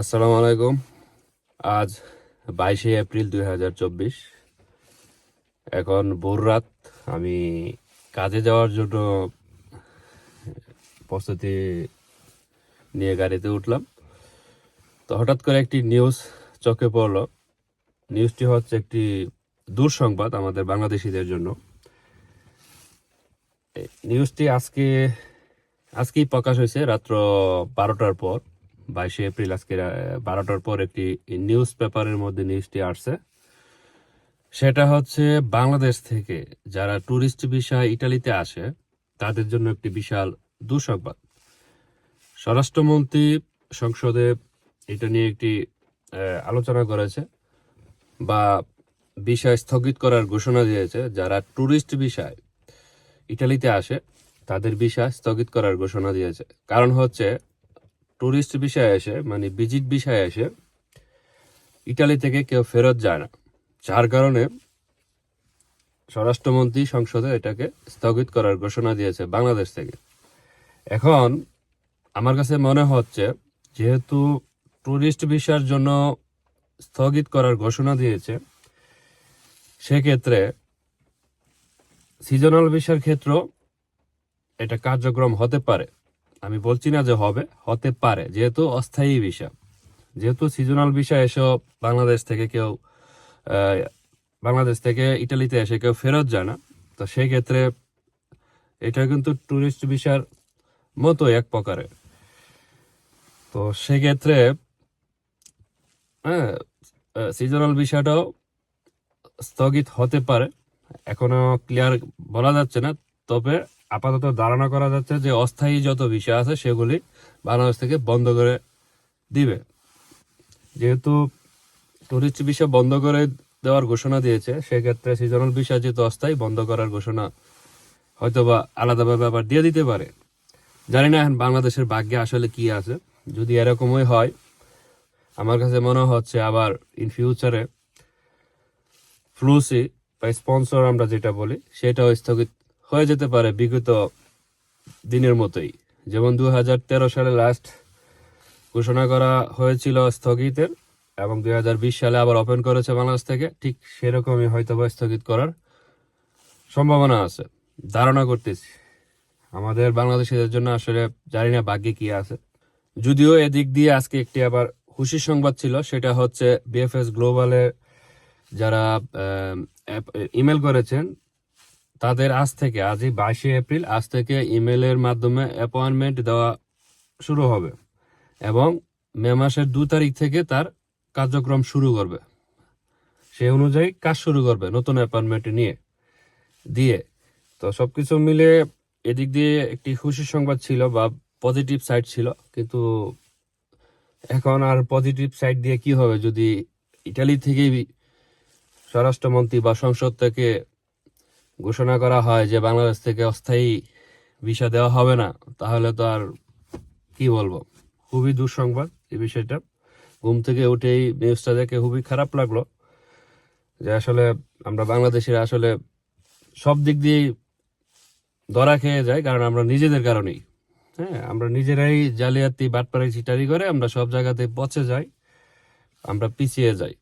আসসালামু আলাইকুম। আজ বাইশে এপ্রিল দুই হাজার চব্বিশ। এখন ভোর রাত। আমি কাজে যাওয়ার জন্য প্রস্তুতি নিয়ে গাড়িতে উঠলাম। তো হঠাৎ করে একটি নিউজ চোখে পড়ল। নিউজটি হচ্ছে একটি দুঃসংবাদ আমাদের বাংলাদেশিদের জন্য। নিউজটি আজকে, আজকেই প্রকাশ হয়েছে, রাত্র বারোটার পর। বাইশে এপ্রিল আজকে বারোটার পর একটি নিউজ পেপারের মধ্যে নিউজটি আসছে। সেটা হচ্ছে বাংলাদেশ থেকে যারা ট্যুরিস্ট ভিসায় ইটালিতে আসে, তাদের জন্য একটি বিশাল দুঃসংবাদ। স্বরাষ্ট্রমন্ত্রী সংসদে এটা নিয়ে একটি আলোচনা করেছে বা বিষয় স্থগিত করার ঘোষণা দিয়েছে, যারা ট্যুরিস্ট বিষয় ইটালিতে আসে, তাদের বিষয় স্থগিত করার ঘোষণা দিয়েছে। কারণ হচ্ছে ট্যুরিস্ট বিষয়ে এসে মানে ভিজিট বিষয়ে এসে ইটালি থেকে কেউ ফেরত যায় না। যার কারণে স্বরাষ্ট্রমন্ত্রী সংসদে এটাকে স্থগিত করার ঘোষণা দিয়েছে বাংলাদেশ থেকে। এখন আমার কাছে মনে হচ্ছে, যেহেতু ট্যুরিস্ট ভিসার জন্য স্থগিত করার ঘোষণা দিয়েছে, সেক্ষেত্রে সিজনাল ভিসার ক্ষেত্রেও এটা কার্যক্রম হতে পারে। আমি বলছি না যে হবে, হতে পারে, যেহেতু অস্থায়ী ভিসা। যেহেতু সিজনাল ভিসা এসেও বাংলাদেশ থেকে কেউ বাংলাদেশ থেকে ইটালিতে এসে কেউ ফেরত যায় না, তো সেই ক্ষেত্রে এটা কিন্তু ট্যুরিস্ট ভিসার মতো এক প্রকারের। তো সেক্ষেত্রে হ্যাঁ সিজনাল ভিসাটাও স্থগিত হতে পারে, এখনও ক্লিয়ার বলা যাচ্ছে না তবে আপাতত ধারণা করা যাচ্ছে যে অস্থায়ী যত বিষয় আছে সেগুলি বাংলাদেশ থেকে বন্ধ করে দিবে। যেহেতু টুরিস্ট বিষয় বন্ধ করে দেওয়ার ঘোষণা দিয়েছে, সেক্ষেত্রে সিজনাল বিষয় যেহেতু অস্থায়ী, বন্ধ করার ঘোষণা হয়তোবা আলাদাভাবে আবার দিয়ে দিতে পারে। জানি না এখন বাংলাদেশের ভাগ্যে আসলে কি আছে। যদি এরকমই হয়, আমার কাছে মনে হচ্ছে আবার ইন ফিউচারে ফ্লুসি বা স্পন্সর আমরা যেটা বলি, সেটাও স্থগিত হয়ে যেতে পারে বিগত দিনের মতোই। যেমন দু হাজার তেরো সালে লাস্ট ঘোষণা করা হয়েছিল স্থগিতের এবং দুই হাজার বিশ সালে আবার ওপেন করেছে বাংলাদেশ থেকে, ঠিক সেরকমই হয়তো বা স্থগিত করার সম্ভাবনা আছে। ধারণা করতেছি। আমাদের বাংলাদেশিদের জন্য আসলে জানি না ভাগ্যে কি আছে। যদিও এদিক দিয়ে আজকে একটি আবার খুশির সংবাদ ছিল, সেটা হচ্ছে বিএফএস গ্লোবালের যারা ইমেল করেছেন তাদের আজ থেকে, আজই বাইশে এপ্রিল, আজ থেকে ইমেলের মাধ্যমে অ্যাপয়েন্টমেন্ট দেওয়া শুরু হবে এবং মে মাসের দু তারিখ থেকে তার কার্যক্রম শুরু করবে। সেই অনুযায়ী কাজ শুরু করবে নতুন অ্যাপয়েন্টমেন্ট নিয়ে, দিয়ে। তো সব কিছু মিলে এদিক দিয়ে একটি খুশির সংবাদ ছিল বা পজিটিভ সাইড ছিল, কিন্তু এখন আর পজিটিভ সাইড দিয়ে কি হবে যদি ইটালি থেকেই স্বরাষ্ট্রমন্ত্রী বা সংসদ থেকে ঘোষণা করা হয় যে বাংলাদেশ থেকে অস্থায়ী ভিসা দেওয়া হবে না, তাহলে তো আর কি বলব? খুবই দুঃসংবাদ এই বিষয়টা। ঘুম থেকে উঠেই নিউজটা দেখে খুবই খারাপ লাগল যে আসলে আমরা বাংলাদেশের আসলে সব দিক দিয়েই ধরা খেয়ে যায় কারণ আমরা নিজেদের কারণেই। হ্যাঁ আমরা নিজেরাই জালিয়াতি, বাটপাড়ি চিটারি করে আমরা সব জায়গাতে পচে যাই, আমরা পিছিয়ে যাই।